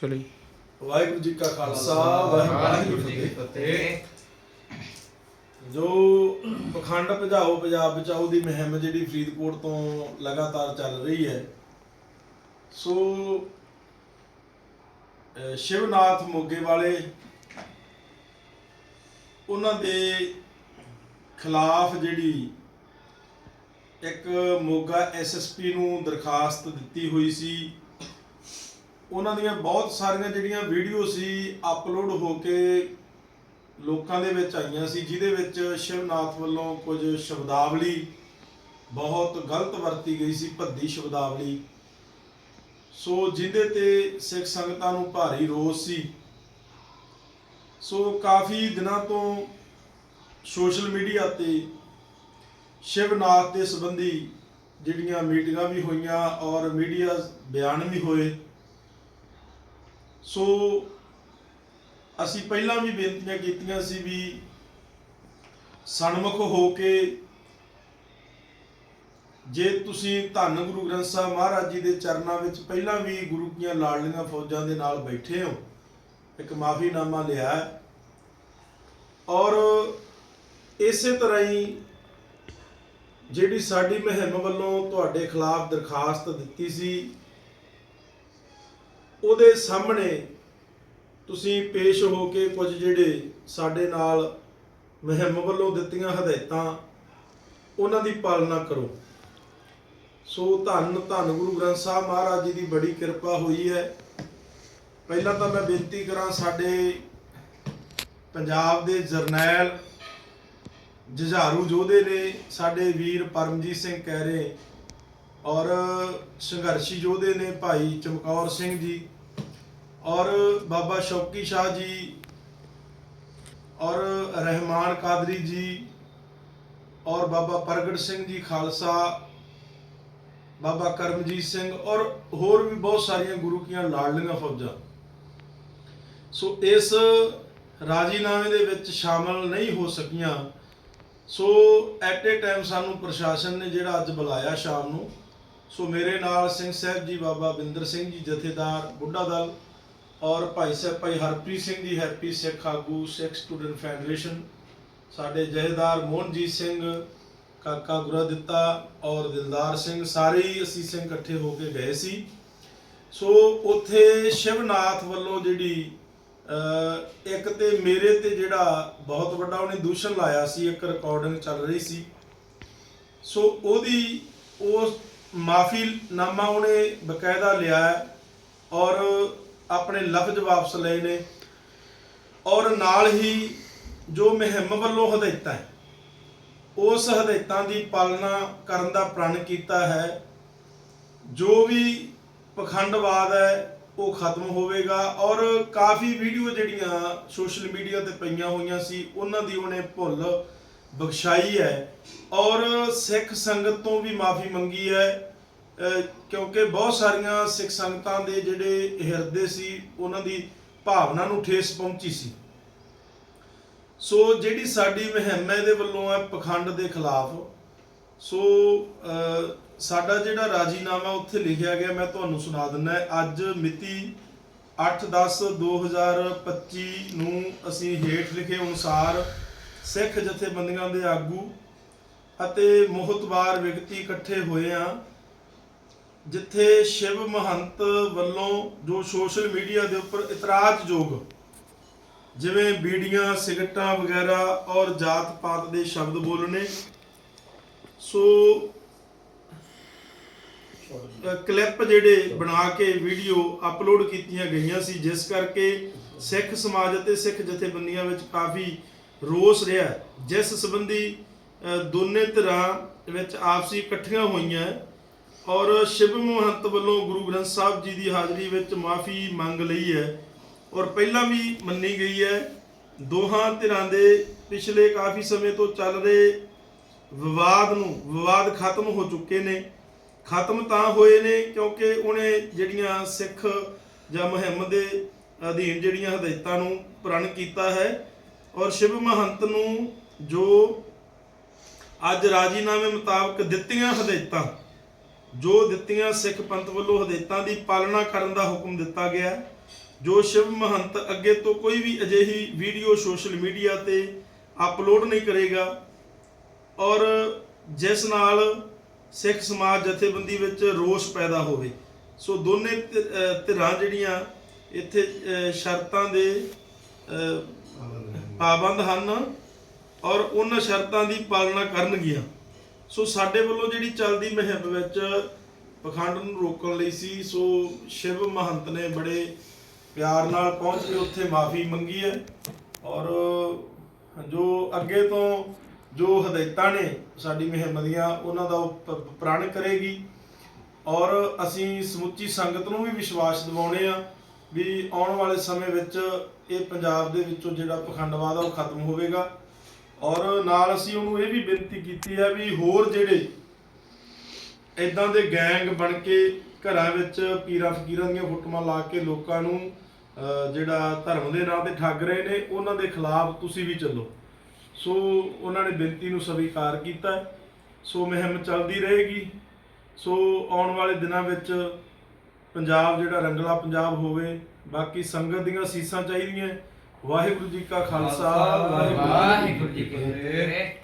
ਚਲੋ ਜੀ। ਵਾਹਿਗੁਰੂ ਜੀ ਕਾ ਖਾਲਸਾ ਵਾਹਿਗੁਰੂ ਜੀ ਕੀ ਫਤਿਹ। ਜੋ ਪਖੰਡ ਭਜਾਓ ਪੰਜਾਬ ਬਚਾਓ ਦੀ ਮੁਹਿੰਮ ਜਿਹੜੀ ਫਰੀਦਕੋਟ ਤੋਂ ਲਗਾਤਾਰ ਚੱਲ ਰਹੀ ਹੈ ਸੋ ਸ਼ਿਵਨਾਥ ਮੋਗੇ ਵਾਲੇ ਉਹਨਾਂ ਦੇ ਖਿਲਾਫ ਜਿਹੜੀ ਇੱਕ ਮੋਗਾ ਐਸਐਸਪੀ ਨੂੰ ਦਰਖਾਸਤ ਦਿੱਤੀ ਹੋਈ ਸੀ ਉਹਨਾਂ ਦੀਆਂ ਬਹੁਤ ਸਾਰੀਆਂ ਜਿਹੜੀਆਂ ਵੀਡੀਓ ਸੀ ਅਪਲੋਡ ਹੋ ਕੇ ਲੋਕਾਂ ਦੇ ਵਿੱਚ ਆਈਆਂ ਸੀ, ਜਿਹਦੇ ਵਿੱਚ ਸ਼ਿਵਨਾਥ ਵੱਲੋਂ ਕੁਝ ਸ਼ਬਦਾਵਲੀ ਬਹੁਤ ਗਲਤ ਵਰਤੀ ਗਈ ਸੀ, ਭੱਦੀ ਸ਼ਬਦਾਵਲੀ। ਸੋ ਜਿਹਦੇ ਤੇ ਸਿੱਖ ਸੰਗਤਾਂ ਨੂੰ ਭਾਰੀ ਰੋਸ ਸੀ। ਸੋ ਕਾਫੀ ਦਿਨਾਂ ਤੋਂ ਸੋਸ਼ਲ ਮੀਡੀਆ ਤੇ ਸ਼ਿਵਨਾਥ ਦੇ ਸੰਬੰਧੀ ਜਿਹੜੀਆਂ ਮੀਟਿੰਗਾਂ ਵੀ ਹੋਈਆਂ ਔਰ ਮੀਡੀਆ ਬਿਆਨ ਵੀ ਹੋਏ ਸੋ ਅਸੀਂ ਪਹਿਲਾਂ ਵੀ ਬੇਨਤੀਆਂ ਕੀਤੀਆਂ ਸੀ ਵੀ ਸਨਮੁਖ ਹੋ ਕੇ ਜੇ ਤੁਸੀਂ ਧੰਨ ਗੁਰੂ ਗ੍ਰੰਥ ਸਾਹਿਬ ਮਹਾਰਾਜ ਜੀ ਦੇ ਚਰਨਾਂ ਵਿੱਚ ਪਹਿਲਾਂ ਵੀ ਗੁਰੂ ਕੀਆਂ ਲਾਡਲੀਆਂ ਫੌਜਾਂ ਦੇ ਨਾਲ ਬੈਠੇ ਹੋ, ਇੱਕ ਮਾਫੀਨਾਮਾ ਲਿਆ ਔਰ ਇਸੇ ਤਰ੍ਹਾਂ ਹੀ ਜਿਹੜੀ ਸਾਡੀ ਮੁਹਿੰਮ ਵੱਲੋਂ ਤੁਹਾਡੇ ਖਿਲਾਫ ਦਰਖਾਸਤ ਦਿੱਤੀ ਸੀ ਉਹਦੇ ਸਾਹਮਣੇ ਤੁਸੀਂ ਪੇਸ਼ ਹੋ ਕੇ ਕੁਝ ਜਿਹੜੇ ਸਾਡੇ ਨਾਲ ਮੁਹਿੰਮ ਵੱਲੋਂ ਦਿੱਤੀਆਂ ਹਦਾਇਤਾਂ, ਉਹਨਾਂ ਦੀ ਪਾਲਣਾ ਕਰੋ। ਸੋ ਧੰਨ ਧੰਨ ਗੁਰੂ ਗ੍ਰੰਥ ਸਾਹਿਬ ਮਹਾਰਾਜ ਜੀ ਦੀ ਬੜੀ ਕਿਰਪਾ ਹੋਈ ਹੈ। ਪਹਿਲਾਂ ਤਾਂ ਮੈਂ ਬੇਨਤੀ ਕਰਾਂ ਸਾਡੇ ਪੰਜਾਬ ਦੇ ਜਰਨੈਲ ਜੁਝਾਰੂ ਯੋਧੇ ਨੇ, ਸਾਡੇ ਵੀਰ ਪਰਮਜੀਤ ਸਿੰਘ ਕਹਿਰੇ ਔਰ ਸੰਘਰਸ਼ੀ ਯੋਧੇ ਨੇ ਭਾਈ ਚਮਕੌਰ ਸਿੰਘ ਜੀ ਔਰ ਬਾਬਾ ਸ਼ੌਕੀ ਸ਼ਾਹ ਜੀ ਔਰ ਰਹਿਮਾਨ ਕਾਦਰੀ ਜੀ ਔਰ ਬਾਬਾ ਪ੍ਰਗਟ ਸਿੰਘ ਜੀ ਖਾਲਸਾ, ਬਾਬਾ ਕਰਮਜੀਤ ਸਿੰਘ ਔਰ ਹੋਰ ਵੀ ਬਹੁਤ ਸਾਰੀਆਂ ਗੁਰੂ ਕੀਆਂ ਲਾਡਲੀਆਂ ਫੌਜਾਂ। ਸੋ ਇਸ ਰਾਜੀਨਾਮੇ ਦੇ ਵਿੱਚ ਸ਼ਾਮਲ ਨਹੀਂ ਹੋ ਸਕੀਆਂ। ਸੋ ਐਟ ਏ ਟਾਈਮ ਸਾਨੂੰ ਪ੍ਰਸ਼ਾਸਨ ਨੇ ਜਿਹੜਾ ਅੱਜ ਬੁਲਾਇਆ ਸ਼ਾਮ ਨੂੰ ਸੋ ਮੇਰੇ ਨਾਲ ਸਿੰਘ ਸਾਹਿਬ ਜੀ, ਬਾਬਾ ਬਿੰਦਰ ਸਿੰਘ ਜੀ, ਜਥੇਦਾਰ ਬੁੱਢਾ ਦਲ ਔਰ ਭਾਈ ਸਾਹਿਬ, ਭਾਈ ਹਰਪ੍ਰੀਤ ਸਿੰਘ ਜੀ ਹੈਪੀ ਸਿੱਖ ਆਗੂ, ਸਿੱਖ ਸਟੂਡੈਂਟ ਫੈਡਰੇਸ਼ਨ, ਸਾਡੇ ਜਥੇਦਾਰ ਮੋਹਨਜੀਤ ਸਿੰਘ, ਕਾਕਾ ਗੁਰਾ ਦਿੱਤਾ ਔਰ ਦਿਲਦਾਰ ਸਿੰਘ, ਸਾਰੇ ਹੀ ਅਸੀਂ ਸਿੰਘ ਇਕੱਠੇ ਹੋ ਕੇ ਗਏ ਸੀ। ਸੋ ਉੱਥੇ ਸ਼ਿਵਨਾਥ ਵੱਲੋਂ ਜਿਹੜੀ ਇੱਕ ਤੇ ਮੇਰੇ ਤੇ ਜਿਹੜਾ ਬਹੁਤ ਵੱਡਾ ਉਹਨੇ ਦੂਸ਼ਣ ਲਾਇਆ ਸੀ, ਇੱਕ ਰਿਕਾਰਡਿੰਗ ਚੱਲ ਰਹੀ ਸੀ। ਸੋ ਉਹਦੀ ਉਸ ਮਾਫੀਨਾਮਾ ਉਹਨੇ ਬਕਾਇਦਾ ਲਿਆ ਔਰ ਆਪਣੇ ਲਫ਼ਜ਼ ਵਾਪਸ ਲਏ ਨੇ ਔਰ ਨਾਲ ਹੀ ਜੋ ਮੁਹਿੰਮ ਵੱਲੋਂ ਹਦਾਇਤਾਂ ਹੈ, ਉਸ ਹਦਾਇਤਾਂ ਦੀ ਪਾਲਣਾ ਕਰਨ ਦਾ ਪ੍ਰਣ ਕੀਤਾ ਹੈ। ਜੋ ਵੀ ਪਖੰਡਵਾਦ ਹੈ, ਉਹ ਖਤਮ ਹੋਵੇਗਾ ਔਰ ਕਾਫੀ ਵੀਡੀਓ ਜਿਹੜੀਆਂ ਸੋਸ਼ਲ ਮੀਡੀਆ ਤੇ ਪਈਆਂ ਹੋਈਆਂ ਸੀ, ਉਹਨਾਂ ਦੀ ਉਹਨੇ ਭੁੱਲ ਬਖਸ਼ਾਈ ਹੈ ਔਰ ਸਿੱਖ ਸੰਗਤ ਤੋਂ ਵੀ ਮਾਫੀ ਮੰਗੀ ਹੈ। ਕਿਉਂਕਿ ਬਹੁਤ ਸਾਰੀਆਂ ਸਿੱਖ ਸੰਗਤਾਂ ਦੇ ਜਿਹੜੇ ਹਿਰਦੇ ਸੀ, ਉਹਨਾਂ ਦੀ ਭਾਵਨਾ ਨੂੰ ਠੇਸ ਪਹੁੰਚੀ ਸੀ। ਸੋ ਜਿਹੜੀ ਸਾਡੀ ਮੁਹਿੰਮ ਦੇ ਵੱਲੋਂ ਹੈ ਪਖੰਡ ਦੇ ਖਿਲਾਫ। ਸੋ ਸਾਡਾ ਜਿਹੜਾ ਰਾਜੀਨਾਮਾ ਉੱਥੇ ਲਿਖਿਆ ਗਿਆ, ਮੈਂ ਤੁਹਾਨੂੰ ਸੁਣਾ ਦਿੰਦਾ ਅੱਜ ਮਿਤੀ 8/10/2025 ਨੂੰ ਅਸੀਂ ਹੇਠ ਲਿਖੇ ਅਨੁਸਾਰ ਸਿੱਖ ਜਥੇਬੰਦੀਆਂ ਦੇ ਆਗੂ ਅਤੇ ਮੋਹਤਬਾਰ ਵਿਅਕਤੀ ਇਕੱਠੇ ਹੋਏ ਆ, ਜਿੱਥੇ ਸ਼ਿਵ ਮਹੰਤ ਵੱਲੋਂ ਜੋ ਸੋਸ਼ਲ ਮੀਡੀਆ ਦੇ ਉੱਪਰ ਇਤਰਾਜ਼ਯੋਗ, ਜਿਵੇਂ ਬੀੜੀਆਂ, ਸਿਗਰਟਾਂ ਵਗੈਰਾ ਔਰ ਜਾਤ ਪਾਤ ਦੇ ਸ਼ਬਦ ਬੋਲਣੇ। ਸੋ ਕਲਿੱਪ ਜਿਹੜੇ ਬਣਾ ਕੇ ਵੀਡੀਓ ਅਪਲੋਡ ਕੀਤੀਆਂ ਗਈਆਂ ਸੀ, ਜਿਸ ਕਰਕੇ ਸਿੱਖ ਸਮਾਜ ਅਤੇ ਸਿੱਖ ਜਥੇਬੰਦੀਆਂ ਵਿੱਚ ਕਾਫੀ ਰੋਸ ਰਿਹਾ ਜਿਸ ਸੰਬੰਧੀ ਦੋਨੇ ਧਿਰਾਂ ਵਿੱਚ ਆਪਸੀ ਇਕੱਠੀਆਂ ਹੋਈਆਂ ਔਰ ਸ਼ਿਵ ਮਹੰਤ ਵੱਲੋਂ ਗੁਰੂ ਗ੍ਰੰਥ ਸਾਹਿਬ ਜੀ ਦੀ ਹਾਜ਼ਰੀ ਵਿੱਚ ਮਾਫੀ ਮੰਗ ਲਈ ਹੈ ਔਰ ਪਹਿਲਾਂ ਵੀ ਮੰਨੀ ਗਈ ਹੈ। ਦੋਹਾਂ ਧਿਰਾਂ ਦੇ ਪਿਛਲੇ ਕਾਫੀ ਸਮੇਂ ਤੋਂ ਚੱਲ ਰਹੇ ਵਿਵਾਦ ਨੂੰ, ਵਿਵਾਦ ਖਤਮ ਹੋ ਚੁੱਕੇ ਨੇ। ਖਤਮ ਤਾਂ ਹੋਏ ਨੇ ਕਿਉਂਕਿ ਉਹਨੇ ਜਿਹੜੀਆਂ ਸਿੱਖ ਜਾਂ ਮੁਹਿੰਮ ਦੇ ਅਧੀਨ ਜਿਹੜੀਆਂ ਹਦਾਇਤਾਂ ਨੂੰ ਪ੍ਰਣ ਕੀਤਾ ਹੈ ਔਰ ਸ਼ਿਵ ਮਹੰਤ ਨੂੰ ਜੋ ਅੱਜ ਰਾਜੀਨਾਮੇ ਮੁਤਾਬਕ ਦਿੱਤੀਆਂ ਹਦਾਇਤਾਂ, ਜੋ ਦਿੱਤੀਆਂ ਸਿੱਖ ਪੰਥ ਵੱਲੋਂ ਹਦਾਇਤਾਂ ਦੀ ਪਾਲਣਾ ਕਰਨ ਦਾ ਹੁਕਮ ਦਿੱਤਾ ਗਿਆ, ਜੋ ਸ਼ਿਵ ਮਹੰਤ ਅੱਗੇ ਤੋਂ ਕੋਈ ਵੀ ਅਜਿਹੀ ਵੀਡੀਓ ਸੋਸ਼ਲ ਮੀਡੀਆ ਤੇ ਅਪਲੋਡ ਨਹੀਂ ਕਰੇਗਾ ਔਰ ਜਿਸ ਨਾਲ ਸਿੱਖ ਸਮਾਜ ਜਥੇਬੰਦੀ ਵਿੱਚ ਰੋਸ ਪੈਦਾ ਹੋਵੇ। ਸੋ ਦੋਨੇ ਧਿ- ਧਿਰਾਂ ਜਿਹੜੀਆਂ ਇੱਥੇ ਸ਼ਰਤਾਂ ਦੇ ਪਾਬੰਦ ਹਨ ਔਰ ਉਹਨਾਂ ਸ਼ਰਤਾਂ ਦੀ ਪਾਲਣਾ ਕਰਨਗੀਆਂ। ਸੋ ਸਾਡੇ ਵੱਲੋਂ ਜਿਹੜੀ ਚੱਲਦੀ ਮੁਹਿੰਮ ਵਿੱਚ ਪਖੰਡ ਨੂੰ ਰੋਕਣ ਲਈ ਸੀ, ਸੋ ਸ਼ਿਵ ਮਹੰਤ ਨੇ ਬੜੇ ਪਿਆਰ ਨਾਲ ਪਹੁੰਚ ਕੇ ਉੱਥੇ ਮਾਫੀ ਮੰਗੀ ਹੈ ਔਰ ਜੋ ਅੱਗੇ ਤੋਂ ਜੋ ਹਦਾਇਤਾਂ ਨੇ ਸਾਡੀ ਮੁਹਿੰਮ ਦੀਆਂ, ਉਹਨਾਂ ਦਾ ਉਹ ਪ੍ਰਣ ਕਰੇਗੀ। ਔਰ ਅਸੀਂ ਸਮੁੱਚੀ ਸੰਗਤ ਨੂੰ ਵੀ ਵਿਸ਼ਵਾਸ ਦਿਵਾਉਣੇ ਆ ਵੀ ਆਉਣ ਵਾਲੇ ਸਮੇਂ ਵਿੱਚ ਇਹ ਪੰਜਾਬ ਦੇ ਵਿੱਚੋਂ ਜਿਹੜਾ ਪਖੰਡਵਾਦ ਆ ਉਹ ਖਤਮ ਹੋਵੇਗਾ। ਔਰ ਨਾਲ ਅਸੀਂ ਉਹਨੂੰ ਇਹ ਵੀ ਬੇਨਤੀ ਕੀਤੀ ਹੈ ਵੀ ਹੋਰ ਜਿਹੜੇ ਇਦਾਂ ਦੇ ਗੈਂਗ ਬਣ ਕੇ ਘਰਾਂ ਵਿੱਚ ਪੀਰਾਂ ਫਕੀਰਾਂ ਦੀਆਂ ਫੋਟੋਆਂ ਲਾ ਕੇ ਲੋਕਾਂ ਨੂੰ ਅਹ, ਜਿਹੜਾ ਧਰਮ ਦੇ ਨਾਂ ਤੇ ਠੱਗ ਰਹੇ ਨੇ ਉਹਨਾਂ ਦੇ ਖਿਲਾਫ ਤੁਸੀਂ ਵੀ ਚੱਲੋ। ਸੋ ਉਹਨਾਂ ਨੇ ਬੇਨਤੀ ਨੂੰ ਸਵੀਕਾਰ ਕੀਤਾ। ਸੋ ਮੁਹਿੰਮ ਚੱਲਦੀ ਰਹੇਗੀ। ਸੋ ਆਉਣ ਵਾਲੇ ਦਿਨਾਂ ਵਿੱਚ ਪੰਜਾਬ ਜਿਹੜਾ ਰੰਗਲਾ ਪੰਜਾਬ ਹੋਵੇ ਬਾਕੀ ਸੰਗਤ ਦੀਆਂ ਸੀਸਾਂ ਚਾਹੀਦੀਆਂ। ਵਾਹਿਗੁਰੂ ਜੀ ਕਾ ਖਾਲਸਾ ਵਾਹਿਗੁਰੂ ਜੀ ਕੀ ਵਾਹਿਗੁਰੂ ਜੀ ਕੀ ਫਤਿਹ।